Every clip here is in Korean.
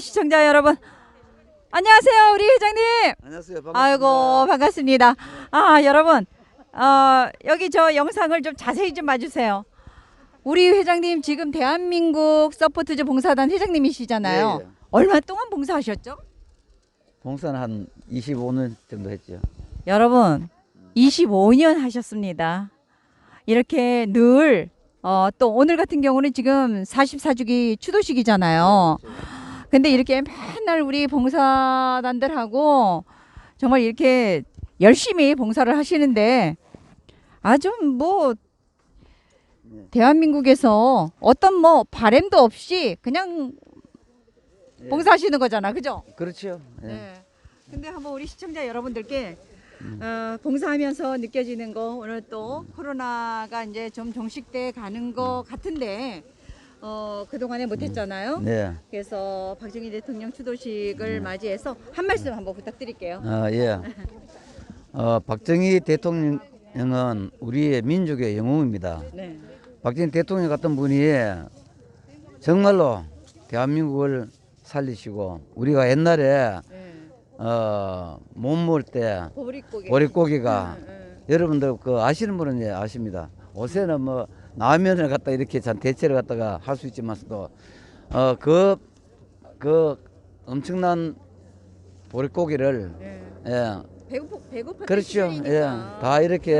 시청자 여러분 안녕하세요 우리 회장님 안녕하세요. 반갑습니다. 아이고 반갑습니다 아 여러분 어, 여기 저 영상을 좀 자세히 좀 봐주세요 우리 회장님 지금 대한민국 서포트즈 봉사단 회장님이시잖아요 예, 예. 얼마 동안 봉사하셨죠? 봉사는 한 25년 정도 했죠. 여러분 25년 하셨습니다. 이렇게 늘 어, 또 오늘 같은 경우는 지금 44주기 추도식이잖아요. 근데 이렇게 맨날 우리 봉사단들하고 정말 이렇게 열심히 봉사를 하시는데 아주 뭐 대한민국에서 어떤 뭐 바램도 없이 그냥 봉사하시는 거잖아. 그죠? 그렇죠. 예. 네. 근데 한번 우리 시청자 여러분들께 어, 봉사하면서 느껴지는 거 오늘 또 코로나가 이제 좀 종식돼 가는 거 같은데 어, 그동안에 못했잖아요. 네. 그래서 박정희 대통령 추도식을 맞이해서 한 말씀 한번 부탁드릴게요. 어, 예. 어, 박정희 대통령은 우리의 민족의 영웅입니다. 네. 박정희 대통령 같은 분이 정말로 대한민국을 살리시고 우리가 옛날에 네. 어, 못 먹을 때 보릿고개. 보릿고기가 응, 응. 여러분들 그 아시는 분은 예, 아십니다. 요새는 뭐 라면을 갖다 이렇게 잔 대체를 갖다가 할 수 있지만서도 어그그 그 엄청난 보릿고기를 네. 예 배고파 배고파 그렇죠 예다 이렇게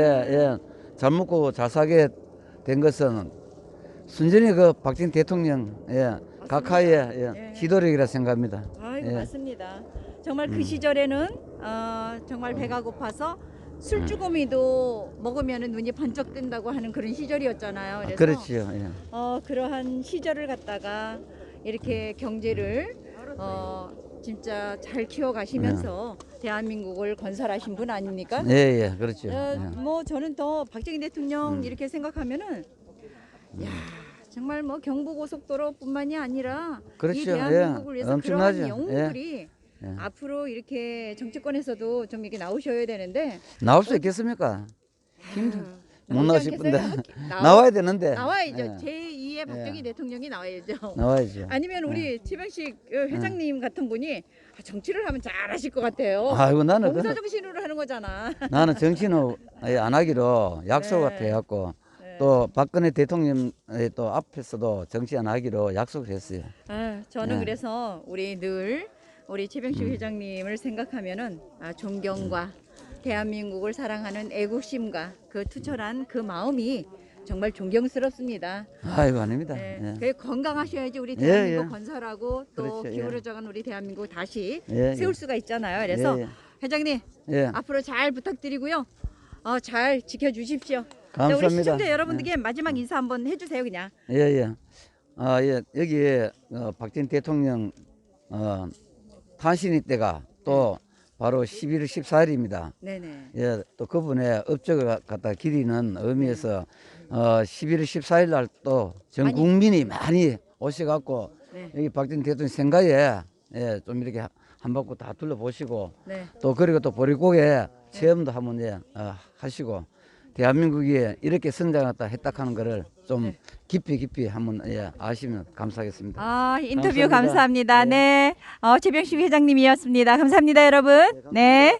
예잘 먹고 잘 사게 된 것은 순전히 그 박정희 대통령 예 각하의 예, 예. 지도력이라 생각합니다. 아이고 예. 맞습니다. 정말 그 음. 시절에는 어, 정말 배가 고파서 술주거미도 먹으면 눈이 번쩍 뜬다고 하는 그런 시절이었잖아요. 그래서 그렇지요. 예. 어, 그러한 시절을 갖다가 이렇게 경제를 어, 진짜 잘 키워가시면서 대한민국을 건설하신 분 아닙니까? 예, 예, 그렇죠. 어, 예. 뭐 저는 더 박정희 대통령 음. 이렇게 생각하면은 야 정말 뭐 경부고속도로뿐만이 아니라 이 그렇죠. 대한민국을 예. 위해서 엄청나죠. 그런 영웅들이 예. 앞으로 이렇게 정치권에서도 좀 이렇게 나오셔야 되는데 나올 수 있겠습니까? 힘들 아, 못 않겠어요? 나와- 나와야 되는데 나와야죠. 예. 제2의 박정희 예. 대통령이 나와야죠. 나와야죠. 아니면 우리 최병식 어, 회장님 같은 분이 아, 정치를 하면 잘하실 것 같아요. 아이고 나는 그, 정신으로 하는 거잖아. 나는 정치는 아예 안 하기로 약속을 네. 해갖고 네. 또 박근혜 대통령 또 앞에서도 정치 안 하기로 약속을 했어요. 아, 저는 네. 그래서 우리 늘 우리 최병식 음. 회장님을 생각하면은 아, 존경과 대한민국을 사랑하는 애국심과 그 투철한 그 마음이 정말 존경스럽습니다. 아이고 아닙니다. 네. 예. 그 건강하셔야지 우리 예, 대한민국 예. 건설하고 또 그렇죠, 예. 기울어져간 우리 대한민국 다시 예, 예. 세울 수가 있잖아요. 그래서 예, 회장님 예. 예. 앞으로 잘 부탁드리고요. 어, 잘 지켜주십시오. 자, 우리 감사합니다. 시청자 여러분들께 마지막 인사 한번 해주세요, 그냥. 예, 예. 아, 예. 여기에 어, 박정희 대통령 어, 탄신일 때가 또 바로 11월 14일입니다. 네네. 예, 또 그분의 업적을 갖다 기리는 의미에서 어, 11월 14일 날 또 전 국민이 많이 오셔갖고 네. 여기 박정희 대통령 생가에 예, 좀 이렇게 한 바퀴 다 둘러보시고 네. 또 그리고 또 보릿고개 체험도 한번 예, 어, 하시고 대한민국이 이렇게 성장했다 했다 하는 거를 좀 네. 깊이 깊이 한번 예, 아시면 감사하겠습니다. 아, 인터뷰 감사합니다. 감사합니다. 네. 어, 최병식 회장님이었습니다. 감사합니다, 여러분. 네.